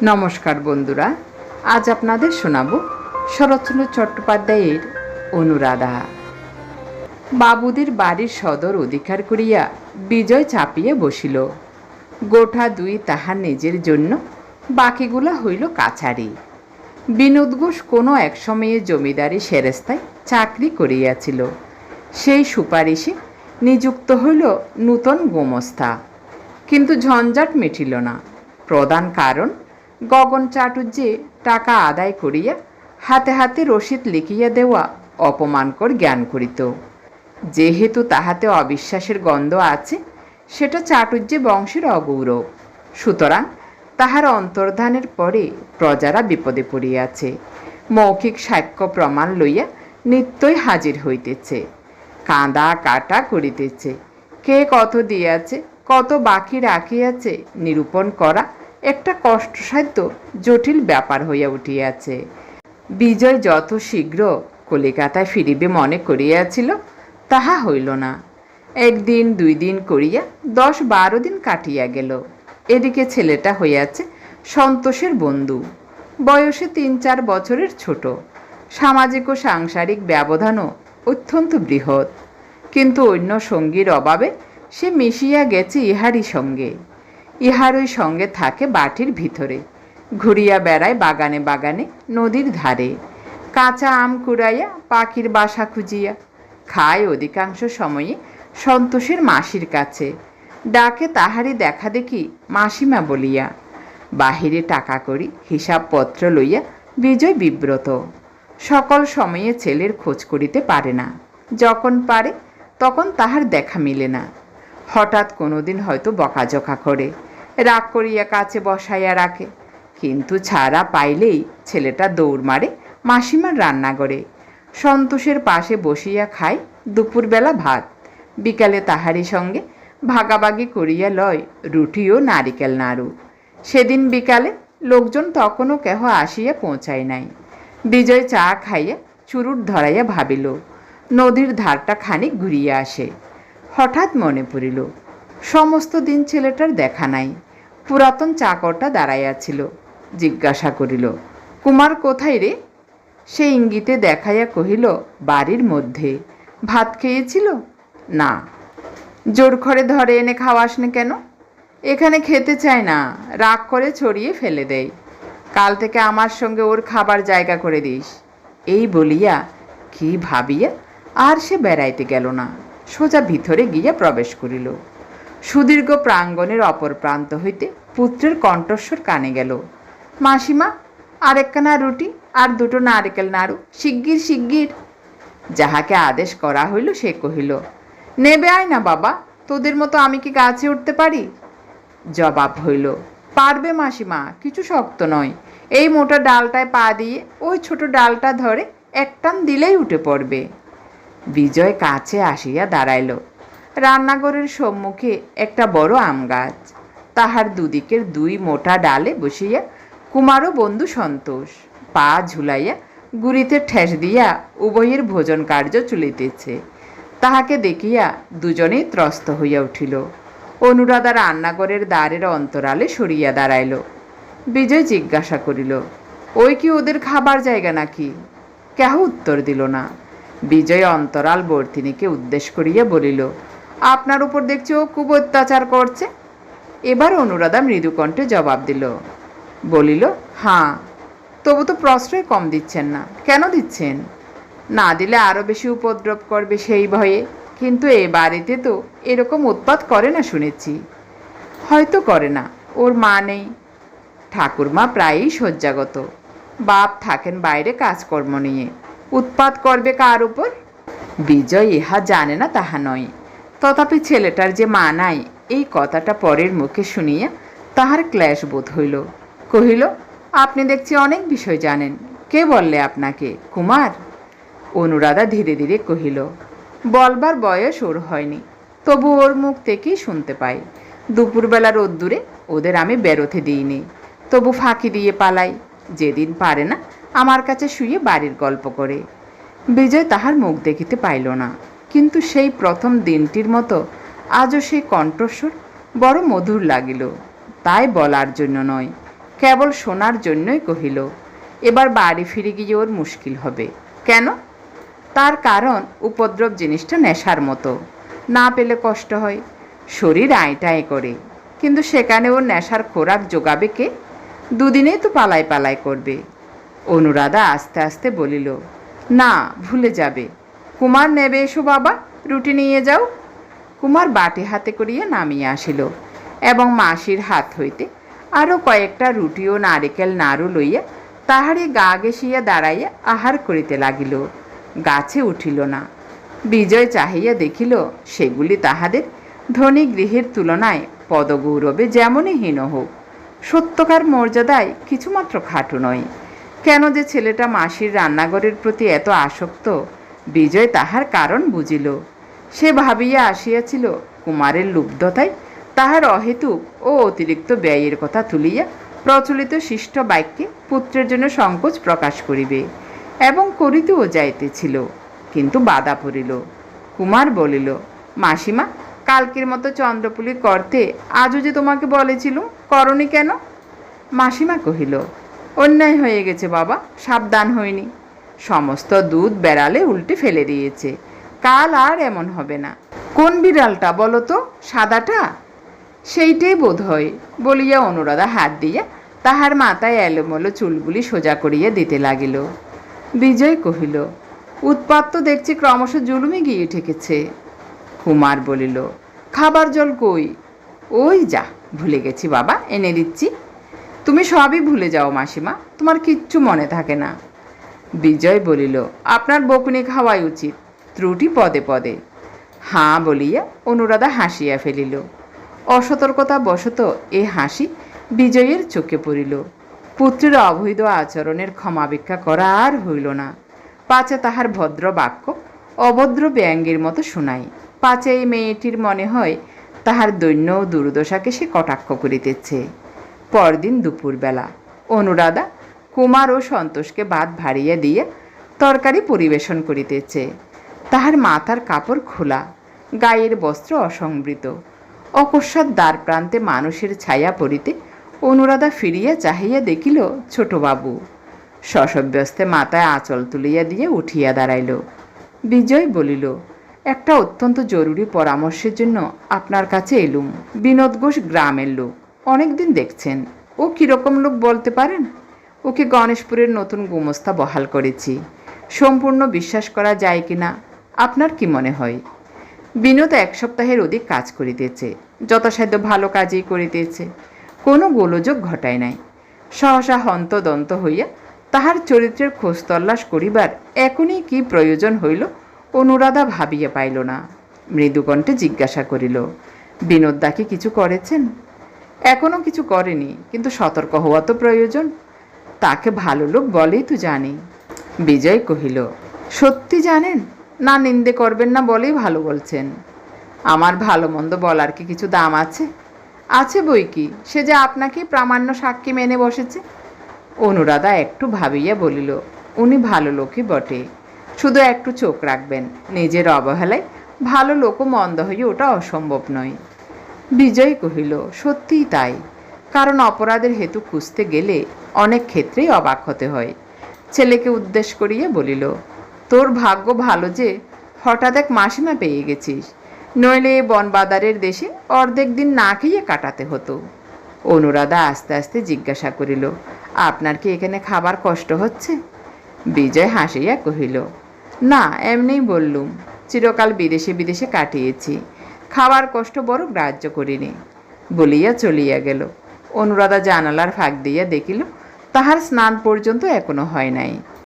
নমস্কার বন্ধুরা, আজ আপনাদের শোনাব শরৎচন্দ্র চট্টোপাধ্যায়ের অনুরাধা। বাবুদের বাড়ির সদর অধিকার করিয়া বিজয় চাপিয়ে বসিল। গোঠা দুই তাহার নিজের জন্য, বাকিগুলা হইল কাছারি। বিনোদ ঘোষ কোনো এক সময়ে জমিদারি সেরেস্তায় চাকরি করিয়াছিল। সেই সুপারিশে নিযুক্ত হইল নূতন গোমস্তা। কিন্তু ঝঞ্ঝাট মিটিল না। প্রধান কারণ গগন চাটুর্যে টাকা আদায় করিয়া হাতে হাতে রসিদ লিখিয়া দেওয়া অপমানকর জ্ঞান করিত। যেহেতু তাহাতে অবিশ্বাসের গন্ধ আছে, সেটা চাটুর্যে বংশের অগৌরব। সুতরাং তাহার অন্তর্ধানের পরে প্রজারা বিপদে পড়িয়াছে। মৌখিক সাক্ষ্য প্রমাণ লইয়া নিত্যই হাজির হইতেছে। কাঁদা কাটা করিতেছে। কে কত দিয়াছে, কত বাকি রাখিয়াছে, নিরূপণ করা একটা কষ্টসাধ্য, জটিল ব্যাপার হইয়া উঠিয়াছে। বিজয় যত শীঘ্র কলিকাতায় ফিরিবে মনে করিয়াছিল, তাহা হইল না। একদিন, দুই দিন করিয়া দশ বারো দিন কাটিয়া গেল। এদিকে ছেলেটা হইয়াছে সন্তোষের বন্ধু। বয়সে তিন চার বছরের ছোট। সামাজিক ও সাংসারিক ব্যবধানও অত্যন্ত বৃহৎ। কিন্তু অন্য সঙ্গীর অভাবে সে মিশিয়া গেছে ইহারই সঙ্গে। ইহারই সঙ্গে থাকে বাটির ভিতরে, ঘুরিয়া বেড়ায় বাগানে বাগানে, নদীর ধারে। কাঁচা আম কুড়াইয়া, পাখির বাসা খুঁজিয়া, খায় অধিকাংশ সময়ে সন্তোষের মাসির কাছে। ডাকে তাহারই দেখা দেখি মাসিমা বলিয়া, বাহিরে টাকা করি, হিসাবপত্র লইয়া বিজয় বিব্রত। সকল সময়ে ছেলের খোঁজ করিতে পারে না। যখন পারে, তখন তাহার দেখা মিলে না। হঠাৎ কোনোদিন হয়তো বকাঝকা করে। রাগ করিয়া কাছে বসাইয়া রাখে। কিন্তু ছাড়া পাইলেই ছেলেটা দৌড় মারে মাসিমার রান্নাঘরে। সন্তোষের পাশে বসিয়া খায় দুপুরবেলা ভাত। বিকালে তাহারই সঙ্গে ভাগাভাগি করিয়া লয় রুটি ও নারিকেল নাড়ু। সেদিন বিকালে লোকজন তখনও কেহ আসিয়া পৌঁছায় নাই। বিজয় চা খাইয়া চুরুট ধরাইয়া ভাবিল, নদীর ধারটা খানিক ঘুরিয়া আসে। হঠাৎ মনে পড়িল, সমস্ত দিন ছেলেটার দেখা নাই। পুরাতন চাকরটা দাঁড়াইয়াছিল জিজ্ঞাসা করিল, কুমার কোথায় রে? সে ইঙ্গিতে দেখাইয়া কহিল, বাড়ির মধ্যে। ভাত খেয়েছিল? না। জোর করে ধরে এনে খাওয়াসনি কেন? এখানে খেতে চায় না। রাগ করে ছড়িয়ে ফেলে দেয় কাল থেকে আমার সঙ্গে ওর খাবার জায়গা করে দিস। এই বলিয়া কি ভাবিয়া আর সে বেড়াইতে গেল না। সোজা ভিতরে গিয়া প্রবেশ করিল। সুদীর্ঘ প্রাঙ্গণের অপর প্রান্ত হইতে পুত্রের কণ্ঠস্বর কানে গেল। মাসিমা আর আরেকখানা রুটি আর দুটো নারকেল নাড়ু, শিগগির শিগগির। যাহাকে আদেশ করা হইল সে কহিল, নেবে আয় না বাবা, তোদের মতো আমি কি গাছে উঠতে পারি? জবাব হইল, পারবে মাসিমা, কিছু শক্ত নয়। এই মোটা ডালটায় পা দিয়ে ওই ছোট ডালটা ধরে একটান দিলেই উঠে পড়বে। বিজয় কাছে আসিয়া দাঁড়াইল। রান্নাঘরের সম্মুখে একটা বড় আম গাছ। তাহার দুদিকের দুই মোটা ডালে বসিয়া কুমারও বন্ধু সন্তোষ। পা ঝুলাইয়া গুড়িতে ঠেস দিয়া উভয়ের ভোজন কার্য চলিতেছে। তাহাকে দেখিয়া দুজনেই ত্রস্ত হইয়া উঠিল। অনুরাধা রান্নাঘরের দ্বারের অন্তরালে সরিয়া দাঁড়াইল। বিজয় জিজ্ঞাসা করিল, ওই কি ওদের খাবার জায়গা নাকি? কেহ উত্তর দিল না। বিজয় অন্তরাল বর্তিনীকে উদ্দেশ করিয়া বলিল আপনার উপর দেখছি ও খুব অত্যাচার করছে। এবার অনুরাধা মৃদুকণ্ঠে জবাব দিল, বলিল, হাঁ, তবু তো প্রশ্রয় কম দিচ্ছেন না। কেন দিচ্ছেন? না দিলে আরও বেশি উপদ্রব করবে সেই ভয়ে। কিন্তু এ বাড়িতে তো এরকম উৎপাত করে না শুনেছি। হয়তো করে না, ওর মা নেই। ঠাকুরমা প্রায়ই শয্যাগত। বাপ থাকেন বাইরে কাজকর্ম নিয়ে। উৎপাত করবে কার উপর? বিজয় ইহা জানে না, তাহা নয়। তথাপি ছেলেটার যে মা নাই, এই কথাটা পরের মুখে শুনিয়া তাহার ক্লেশ বোধ হইল। কহিল, আপনি দেখছি অনেক বিষয় জানেন। কে বললে আপনাকে? কুমার? অনুরাধা ধীরে ধীরে কহিল, বলবার বয়স ওর হয়নি। তবু ওর মুখ থেকেই শুনতে পাই। দুপুরবেলা রোদ্দুরে ওদের আমি বেরোতে দিইনি। তবু ফাঁকি দিয়ে পালাই। যেদিন পারে না, আমার কাছে শুয়ে বাড়ির গল্প করে। বিজয় তাহার মুখ দেখিতে পাইল না। কিন্তু সেই প্রথম দিনটির মতো আজও সেই কণ্ঠস্বর বড় মধুর লাগিল। তাই বলার জন্য নয়, কেবল শোনার জন্যই কহিল, এবার বাড়ি ফিরে গিয়ে ওর মুশকিল হবে। কেন? তার কারণ উপদ্রব জিনিসটা নেশার মতো। না পেলে কষ্ট হয়, শরীর আয়টায় করে। কিন্তু সেখানে ওর নেশার খোরাক যোগাবে কে? দুদিনেই তো পালাই পালাই করবে। অনুরাধা আস্তে আস্তে বলিল, না, ভুলে যাবে। কুমার নেবে এসো বাবা, রুটি নিয়ে যাও। কুমার বাটি হাতে করিয়া নামিয়ে আসিল এবং মাসির হাত হইতে আরও কয়েকটা রুটি ও নারিকেল নাড়ু লইয়া তাহারই গা গেসিয়া দাঁড়াইয়া আহার করিতে লাগিল। গাছে উঠিল না। বিজয় চাহিয়া দেখিল, সেগুলি তাহাদের ধনী গৃহের তুলনায় পদগৌরবে যেমনই হীন হোক। সত্যকার মর্যাদায় কিছুমাত্র খাটু নয়। কেন যে ছেলেটা মাসির রান্নাঘরের প্রতি এত আসক্ত বিজয় তাহার কারণ বুঝিল। সে ভাবিয়া আসিয়াছিল, কুমারের লুব্ধতায় তাহার অহেতুক ও অতিরিক্ত ব্যয়ের কথা তুলিয়া প্রচলিত শিষ্ট বাক্যে পুত্রের জন্য সংকোচ প্রকাশ করিবে এবং করিতেও যাইতেছিল, কিন্তু বাধা পড়িল। কুমার বলিল, মাসিমা, কালকের মতো চন্দ্রপুলি করতে আজও যে তোমাকে বলেছিলুম, করনি কেন? মাসিমা কহিল, অন্যায় হয়ে গেছে বাবা, সাবধান হয়নি সমস্ত দুধ বেড়ালে উল্টে ফেলে দিয়েছে। কাল আর এমন হবে না। কোন বিড়ালটা বলো তো, সাদাটা? সেইটাই বোধ হয় বলিয়া অনুরাধা হাত দিয়া তাহার মাথায় এলোমেলো চুলগুলি সোজা করিয়া দিতে লাগিল। বিজয় কহিল, উৎপাত তো দেখছি ক্রমশ জুলুমে গিয়ে ঠেকেছে। কুমার বলিল, খাবার জল কই? ওই যা, ভুলে গেছি বাবা, এনে দিচ্ছি। তুমি সবই ভুলে যাও মাসিমা, তোমার কিচ্ছু মনে থাকে না। বিজয় বলিল, আপনার বকুনি খাওয়াই উচিত। ত্রুটি পদে পদে। হাঁ বলিয়া অনুরাধা হাসিয়া ফেলিল। অসতর্কতা বশত এ হাসি বিজয়ের চোখে পড়িল। পুত্রের অবৈধ আচরণের ক্ষমাভিক্ষা করা আর হইল না। পাছে তাহার ভদ্র বাক্য, অভদ্র ব্যঙ্গের মতো শোনায়। পাছে এই মেয়েটির মনে হয় তাহার দৈন্য দুর্দশাকে সে কটাক্ষ করিতেছে। পরদিন দুপুরবেলা অনুরাধা কুমার ও সন্তোষকে ভাত ভাড়িয়ে দিয়ে তরকারি পরিবেশন করিতেছে। তাহার মাথার কাপড় খোলা, গায়ের বস্ত্র অসংবৃত। অকস্মাৎ দ্বার প্রান্তে মানুষের ছায়া পড়িতে অনুরাধা ফিরিয়া চাহিয়া দেখিল ছোটবাবু। শশব্যস্তে মাথায় আঁচল তুলিয়া দিয়ে উঠিয়া দাঁড়াইল। বিজয় বলিল, একটা অত্যন্ত জরুরি পরামর্শের জন্য আপনার কাছে এলুম। বিনোদ ঘোষ গ্রামের লোক। অনেকদিন দেখছেন। ও কীরকম লোক বলতে পারেন? ওকে গণেশপুরের নতুন গুমস্তা বহাল করেছি। সম্পূর্ণ বিশ্বাস করা যায় কি না আপনার কি মনে হয়? বিনোদ এক সপ্তাহের অধিক কাজ করিতেছে, যথাসাধ্য ভালো কাজই করিতেছে, কোনো গোলযোগ ঘটায় নাই। সহসা হন্তদন্ত হইয়া তাহার চরিত্রের খোঁজ তল্লাশ করিবার এখনই কি প্রয়োজন হইল, অনুরাধা ভাবিয়া পাইল না। মৃদুকণ্ঠে জিজ্ঞাসা করিল বিনোদদা কি কিছু করেছেন? এখনও কিছু করেনি, কিন্তু সতর্ক হওয়া তো প্রয়োজন। তাকে ভালো লোক বলেই তো জানি। বিজয় কহিল, সত্যি জানেন? না, নিন্দে করবেন না বলেই ভালো বলছেন। আমার ভালো মন্দ বলার কি কিছু দাম আছে? আছে বই কি? সে যে আপনাকে প্রামাণ্য সাক্ষী মেনে বসেছে? অনুরাধা একটু ভাবিয়া বলিল, উনি ভালো লোকই বটে। শুধু একটু চোখ রাখবেন, নিজের অবহেলায় ভালো লোকও মন্দ হয়ে ওটা অসম্ভব নয়। বিজয় কহিল, সত্যিই তাই। কারণ অপরাধের হেতু খুঁজতে গেলে অনেক ক্ষেত্রেই অবাক হতে হয়। ছেলেকে উদ্দেশ করিয়া বলিল, তোর ভাগ্য ভালো যে, হঠাৎ এক মাসিমা পেয়ে গেছিস। নইলে বনবাদারের দেশে অর্ধেক দিন না খেয়ে কাটাতে হতো। অনুরাধা আস্তে আস্তে জিজ্ঞাসা করিল, আপনার কি এখানে খাবার কষ্ট হচ্ছে? বিজয় হাসিয়া কহিল, না এমনিই বললুম, চিরকাল বিদেশে বিদেশে কাটিয়েছি। খাবার কষ্ট বড় গ্রাহ্য করিনি। বলিয়া চলিয়া গেল। অনুরাধা জানালার ফাঁক দিয়া দেখিল তাহার স্নান পর্যন্ত এখনও হয় নাই।